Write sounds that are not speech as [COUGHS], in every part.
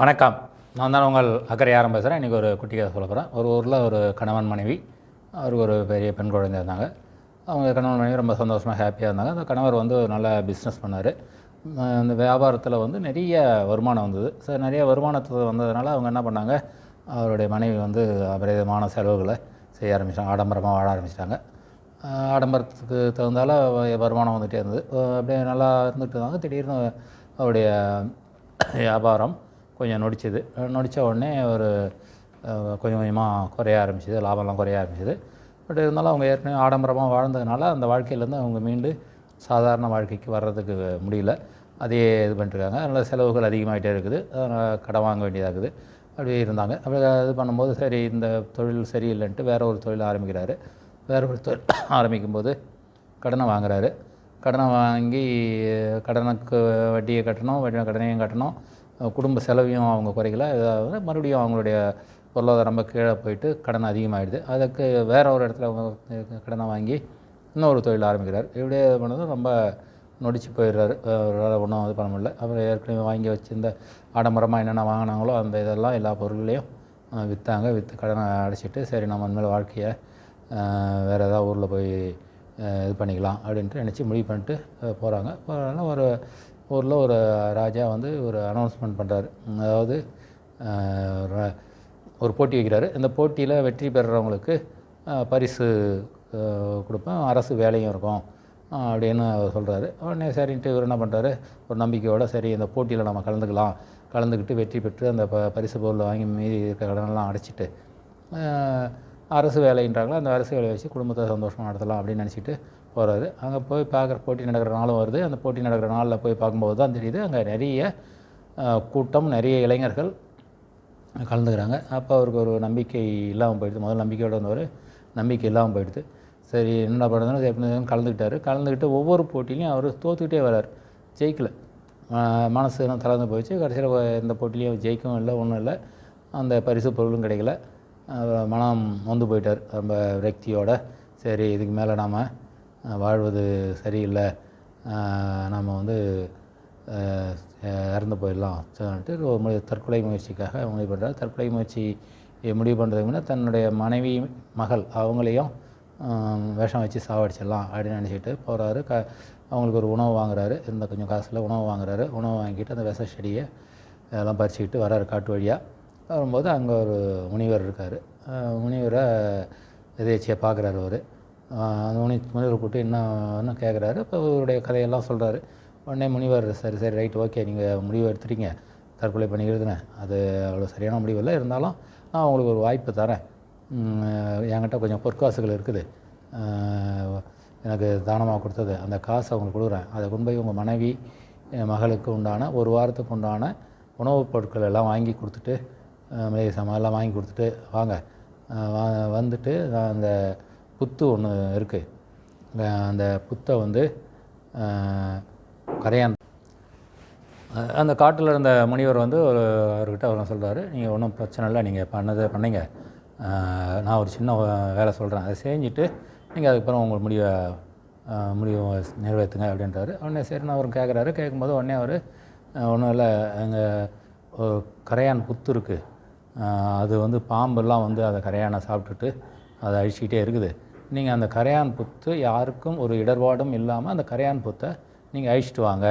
வணக்கம். நான் தான் உங்கள் அக்கறையாரம் பேசுகிறேன் இன்றைக்கி ஒரு குட்டி கதை சொல்ல போகிறேன் ஒரு ஊரில் ஒரு கணவன் மனைவி அவருக்கு ஒரு பெரிய பெண் குழந்தை இருந்தாங்க. அவங்க கணவன் மனைவி ரொம்ப சந்தோஷமாக ஹாப்பியாக இருந்தாங்க. அந்த கணவர் வந்து ஒரு நல்ல பிஸ்னஸ் பண்ணார். அந்த வியாபாரத்தில் வந்து நிறைய வருமானம் வந்தது. ஸோ நிறைய வருமானத்து வந்ததுனால அவங்க என்ன பண்ணாங்க? அவருடைய மனைவி வந்து விதமான செலவுகளை செய்ய ஆரம்பிச்சிட்டாங்க ஆடம்பரமாக வாழ ஆரம்பிச்சிட்டாங்க. ஆடம்பரத்துக்கு தகுந்தால வருமானம் வந்துகிட்டே இருந்தது. அப்படியே நல்லா இருந்துகிட்டு இருந்தாங்க. திடீர்னு அவருடைய வியாபாரம் கொஞ்சம் நொடிச்சது. நொடித்த உடனே ஒரு கொஞ்சம் கொஞ்சமாக குறைய ஆரம்பிச்சது. லாபம்லாம் குறைய ஆரம்பிச்சிது. பட் இருந்தாலும் அவங்க ஏற்கனவே ஆடம்பரமாக வாழ்ந்ததுனால அந்த வாழ்க்கையிலேருந்து அவங்க மீண்டு சாதாரண வாழ்க்கைக்கு வர்றதுக்கு முடியல. அதையே இது பண்ணிட்டுருக்காங்க. அதனால் செலவுகள் அதிகமாகிட்டே இருக்குது. அதனால் கடன் வாங்க வேண்டியதாகுது. அப்படியே இருந்தாங்க. அப்படி இது பண்ணும்போது சரி இந்த தொழில் சரியில்லைன்ட்டு வேறு ஒரு தொழில் ஆரம்பிக்கிறாரு. வேறு ஒரு தொழில் [COUGHS] ஆரம்பிக்கும்போது கடனை வாங்குறாரு. கடனை வாங்கி கடனுக்கு வட்டியை கட்டணும் வட்டி கடனையும் கட்டணும். குடும்ப செலவையும் அவங்க குறைக்கல. ஏதாவது மறுபடியும் அவங்களுடைய பொருளாதாரம் ரொம்ப கீழே போயிட்டு கடன் அதிகமாகிடுது அதுக்கு வேற ஒரு இடத்துல அவங்க கடனை வாங்கி இன்னொரு தொழில் ஆரம்பிக்கிறார். இப்படியே இது பண்ணதும் ரொம்ப நொடிச்சு போயிடுறாரு. அவரால் ஒன்றும் இது பண்ண முடியல. அவர் ஏற்கனவே வாங்கி வச்சுருந்த ஆடம்பரமாக என்னென்ன வாங்கினாங்களோ அந்த இதெல்லாம் எல்லா பொருள்களையும் விற்றாங்க விற்று கடனை அடைச்சிட்டு சரி நம்ம இனிமேல் வாழ்க்கையை வேறு ஏதாவது ஊரில் போய் இது பண்ணிக்கலாம் அப்படின்ட்டு நினச்சி முடிவு பண்ணிட்டு போகிறாங்க போகிறனால ஒரு ஊரில் ஒரு ராஜா வந்து ஒரு அனௌன்ஸ்மெண்ட் பண்ணுறாரு அதாவது ஒரு போட்டி வைக்கிறாரு. இந்த போட்டியில் வெற்றி பெறுறவங்களுக்கு பரிசு கொடுப்பேன். அரசு வேலையும் இருக்கும் அப்படின்னு அவர் சொல்கிறாரு உடனே சரின்ட்டு இவர் என்ன பண்ணுறாரு ஒரு நம்பிக்கையோடு சரி இந்த போட்டியில் நம்ம கலந்துக்கலாம். கலந்துக்கிட்டு வெற்றி பெற்று அந்த ப பரிசு பொருளை வாங்கி மீறி இருக்க கடனெல்லாம் அடைச்சிட்டு அரசு வேலைன்றாங்களோ? அந்த அரசு வேலையை வச்சு குடும்பத்தை சந்தோஷமாக நடத்தலாம் அப்படின்னு நினச்சிட்டு போகிறாரு அங்கே போய் பார்க்குற போட்டி நடக்கிற நாளும் வருது. அந்த போட்டி நடக்கிற நாளில் போய் பார்க்கும்போது தான் தெரியுது அங்கே நிறைய கூட்டம் நிறைய இளைஞர்கள் கலந்துக்கிறாங்க. அப்போ அவருக்கு ஒரு நம்பிக்கை இல்லாமல் போயிடுது. முதல் நம்பிக்கையோடு வந்தவர் நம்பிக்கை இல்லாமல் போயிடுது. சரி என்ன பண்ணுறதுன்னு எப்படி கலந்துக்கிட்டாரு. கலந்துக்கிட்டு ஒவ்வொரு போட்டிலையும் அவர் தோத்துக்கிட்டே வர்றார் ஜெயிக்கல. மனசு எல்லாம் தளர்ந்து போயிடுச்சு. கடைசியில் எந்த போட்டிலையும் ஜெயிக்கவும் இல்லை ஒன்றும் இல்லை. அந்த பரிசு பொருளும் கிடைக்கல. மனம் வந்து போயிட்டார். ரொம்ப விரக்தியோடு. சரி இதுக்கு மேலே நாம் வாழ்வது சரியில்லை. நம்ம வந்து இறந்து போயிடலாம். சொல்லிட்டு ஒரு தற்கொலை முயற்சிக்காக முடிவு பண்ணுறாரு தற்கொலை முயற்சி முடிவு பண்ணுறதுக்கு முன்னே தன்னுடைய மனைவி மகள் அவங்களையும் விஷம் வச்சு சாவடிச்சிடலாம் அப்படின்னு நினச்சிட்டு போகிறாரு க அவங்களுக்கு ஒரு உணவு வாங்குறாரு. இந்த கொஞ்சம் காசில் உணவு வாங்குறாரு. உணவு வாங்கிட்டு அந்த விஷ செடியை அதெல்லாம் பறிச்சுக்கிட்டு வர்றாரு காட்டு வழியாக வரும்போது அங்கே ஒரு முனிவர் இருக்கார். முனிவரை எதேச்சியாக பார்க்குறாரு அவர். முனி முனிவர் கூப்பிட்டு என்ன கேட்குறாரு இப்போ இவருடைய கதையெல்லாம் சொல்கிறாரு உடனே முனிவர் சரி சரி ரைட் ஓகே நீங்கள் முடிவு எடுத்துட்டீங்க. தற்கொலை பண்ணிக்கிறதுனே அது அவ்வளோ சரியான முடிவு இல்லை. இருந்தாலும் நான் உங்களுக்கு ஒரு வாய்ப்பு தரேன். என்கிட்ட கொஞ்சம் பொற்காசுகள் இருக்குது. எனக்கு தானமாக கொடுத்தது. அந்த காசை அவங்களுக்கு கொடுக்குறேன். அதை கொண்டு போய் உங்கள் மனைவி என் மகளுக்கு உண்டான ஒரு வாரத்துக்கு உண்டான உணவுப் பொருட்கள் எல்லாம் வாங்கி கொடுத்துட்டு அஹ், மளிகை சாமான் எல்லாம் வாங்கி கொடுத்துட்டு வாங்க. வந்துட்டு நான் அந்த புத்து ஒன்று இருக்குது அந்த புத்தை வந்து கரையான். அந்த காட்டில் இருந்த முனிவர் வந்து ஒரு அவர்கிட்ட அவர் சொல்கிறாரு நீங்கள் ஒன்றும் பிரச்சனை இல்லை நீங்கள் பண்ணதை பண்ணிங்க. நான் ஒரு சின்ன வேலை சொல்கிறேன் அதை செஞ்சுட்டு நீங்கள் அதுக்கப்புறம் உங்கள் முடிவை முடிவு முடிவை நிறைவேற்றுங்க அப்படின்றாரு. உடனே சரி நான் அவரும் கேட்குறாரு கேட்கும்போது உடனே அவர் ஒன்றும் இல்லை. அங்கே ஒரு கரையான் புத்து இருக்குது அது வந்து பாம்பெல்லாம் வந்து அதை கரையானை சாப்பிட்டுட்டு அதை அழிச்சிக்கிட்டே இருக்குது. நீங்கள் அந்த கரையான் புத்து யாருக்கும் ஒரு இடர்பாடும் இல்லாமல் அந்த கரையான் புத்தை நீங்கள் அழிச்சிட்டு வாங்க.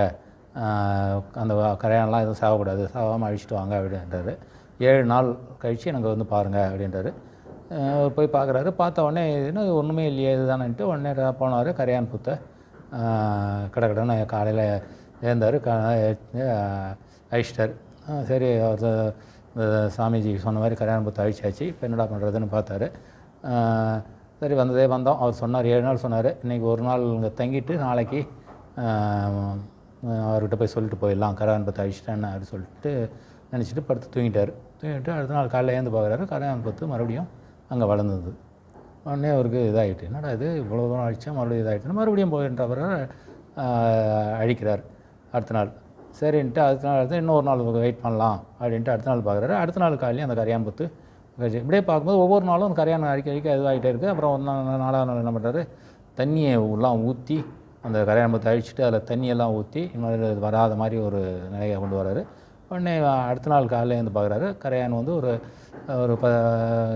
அந்த கரையான்லாம் எதுவும் சாகக்கூடாது. சாகாமல் அழிச்சிட்டு வாங்க அப்படின்றாரு. ஏழு நாள் கழித்து எனக்கு வந்து பாருங்கள் அப்படின்றாரு. அவர் போய் பார்க்குறாரு பார்த்த உடனே என்ன இது ஒன்றுமே இல்லையே இதுதானேன்ட்டு உடனே போனார் கரையான் புத்தை. கடை கடைன்னு காலையில் எழுந்தார். க அழிச்சிட்டார். சரி அவர் சாமிஜி சொன்ன மாதிரி கரையான் புத்தை அழிச்சாச்சு. இப்போ என்னடா பண்ணுறதுன்னு பார்த்தாரு. சரி வந்ததே வந்தோம். அவர் சொன்னார் ஏழு நாள் சொன்னார். இன்றைக்கி ஒரு நாள் இங்கே தங்கிட்டு நாளைக்கு அவர்கிட்ட போய் சொல்லிட்டு போயிடலாம். கல்யாணம் பத்து அழிச்சிட்டேன்னு அவர் சொல்லிட்டு நினச்சிட்டு படுத்து தூங்கிட்டார். தூங்கிட்டு அடுத்த நாள் காலையில் ஏந்து பார்க்குறாரு. கல்யாணம் புத்து மறுபடியும் அங்கே வளர்ந்தது. உடனே அவருக்கு இதாகிட்டு என்னடா இது? இவ்வளோ தூரம் அழிச்சா மறுபடியும் இதாகிட்டுன்னு மறுபடியும் போயின்றவர் அழிக்கிறார் அடுத்த நாள். சரின்ட்டு அடுத்த நாள் அடுத்து இன்னொரு நாள் வெயிட் பண்ணலாம். அப்படின்ட்டு அடுத்த நாள் பார்க்குறாரு. அடுத்த நாள் காலையில் அந்த கரையான் புத்து கழிச்சு இப்படியே பார்க்கும்போது ஒவ்வொரு நாளும் கரையான கரையான் அழிக்க அழிக்க இதுவாகிட்டே இருக்குது அப்புறம் ஒன்றா நாள் நாலாவது நாள் என்ன பண்ணுறாரு தண்ணியை எல்லாம் ஊற்றி அந்த கரையான் புத்து அழிச்சிட்டு அதில் தண்ணியெல்லாம் ஊற்றி இன்னொரு வராத மாதிரி ஒரு நிலையை கொண்டு வராரு. உடனே அடுத்த நாள் காலையில் இருந்து பார்க்குறாரு. கரையான் வந்து ஒரு ஒரு ப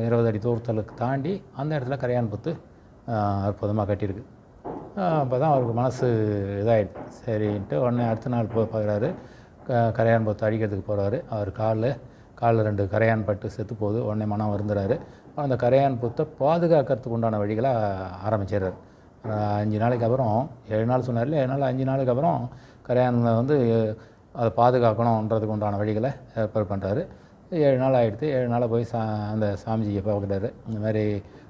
இருபது அடி தூரத்தலுக்கு தாண்டி அந்த இடத்துல கரையான் புத்து அற்புதமாக கட்டியிருக்கு. அப்போ தான் அவருக்கு மனசு இதாகிடுது சரின்ட்டு உடனே அடுத்த நாள் போய் பார்க்குறாரு. க கரையான் பொத்து அடிக்கிறதுக்கு போகிறாரு அவர் காலில் காலில் ரெண்டு கரையான் பட்டு செத்து போகுது. உடனே மனம் வருந்துறாரு. அந்த கரையான் புத்தை பாதுகாக்கிறதுக்கு உண்டான வழிகளை ஆரம்பிச்சிடுறாரு. அஞ்சு நாளைக்கு அப்புறம் ஏழு நாள் சொன்னார்ல ஏழு நாள் அஞ்சு நாளுக்கு அப்புறம் கரையானில் வந்து அதை பாதுகாக்கணுன்றதுக்கு உண்டான வழிகளை ஏற்பாடு பண்ணுறாரு ஏழு நாள் ஆகிடுத்து ஏழு நாளாக போய் சா அந்த சாமிஜியை பார்க்குறாரு. இந்த மாதிரி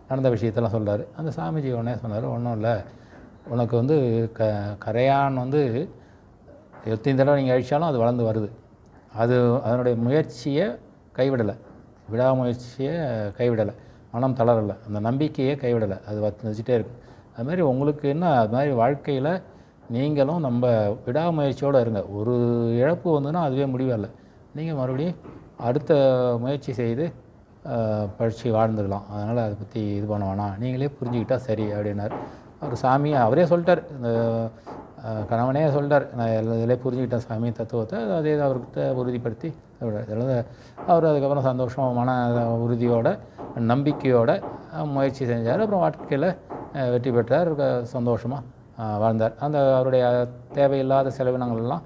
நடந்த விஷயத்தெல்லாம் சொல்கிறாரு அந்த சாமிஜி உடனே சொன்னார் ஒன்றும் இல்லை. உனக்கு வந்து க கரையான் வந்து எத்தனை தடவை நீங்கள் அழிச்சாலும் அது வளர்ந்து வருது. அது அதனுடைய முயற்சியை கைவிடலை. விடாமுயற்சியை கைவிடலை. மனம் தளரலை. அந்த நம்பிக்கையை கைவிடலை. அது வச்சுட்டே இருக்கு. அது மாதிரி உங்களுக்கு என்ன அது மாதிரி வாழ்க்கையில் நீங்களும் நம்ம விடாமுயற்சியோடு இருங்க. ஒரு இழப்பு வந்துன்னா அதுவே முடிவில்லை நீங்கள் மறுபடியும் அடுத்த முயற்சி செய்து படித்து வாழ்ந்துடலாம். அதனால் அதை பற்றி இது பண்ண வேணாம். நீங்களே புரிஞ்சுக்கிட்டால் சரி அப்படின்னார். அவர் சாமி அவரே சொல்லிட்டார். இந்த கணவனே சொல்கிறார் நான் எல்லா இதிலே புரிஞ்சுக்கிட்டேன் சாமி தத்துவத்தை. அதே அவர்கிட்ட உறுதிப்படுத்தி அவர் அதுக்கப்புறம் சந்தோஷம் மன உறுதியோட நம்பிக்கையோட முயற்சி செஞ்சார். அப்புறம் வாழ்க்கையில் வெற்றி பெற்றார். சந்தோஷமாக வாழ்ந்தார். அந்த அவருடைய தேவையில்லாத செலவினங்கள்லாம்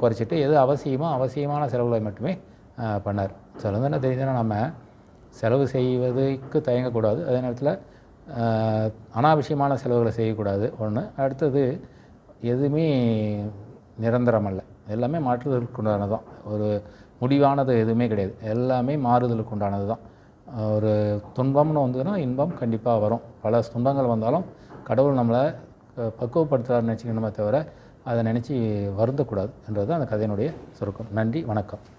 குறைச்சிட்டு எது அவசியமோ அவசியமான செலவுகளை மட்டுமே பண்ணார். சிலது என்ன நம்ம செலவு செய்வதற்கு தயங்கக்கூடாது. அதே நேரத்தில் அனாவசியமான செலவுகளை செய்யக்கூடாது. ஒன்று அடுத்தது எதுவுமே நிரந்தரம் அல்ல எல்லாமே மாற்றுதலுக்கு உண்டானது தான் ஒரு முடிவானது எதுவுமே கிடையாது. எல்லாமே மாறுதலுக்கு உண்டானது தான் ஒரு துன்பம்னு வந்ததுன்னா இன்பம் கண்டிப்பாக வரும். பல துன்பங்கள் வந்தாலும் கடவுள் நம்மளை பக்குவப்படுத்துறாருன்னு நினச்சிக்கணுமே தவிர அதை நினச்சி வருந்தக்கூடாது. என்றது அந்த கதையினுடைய சுருக்கம். நன்றி வணக்கம்.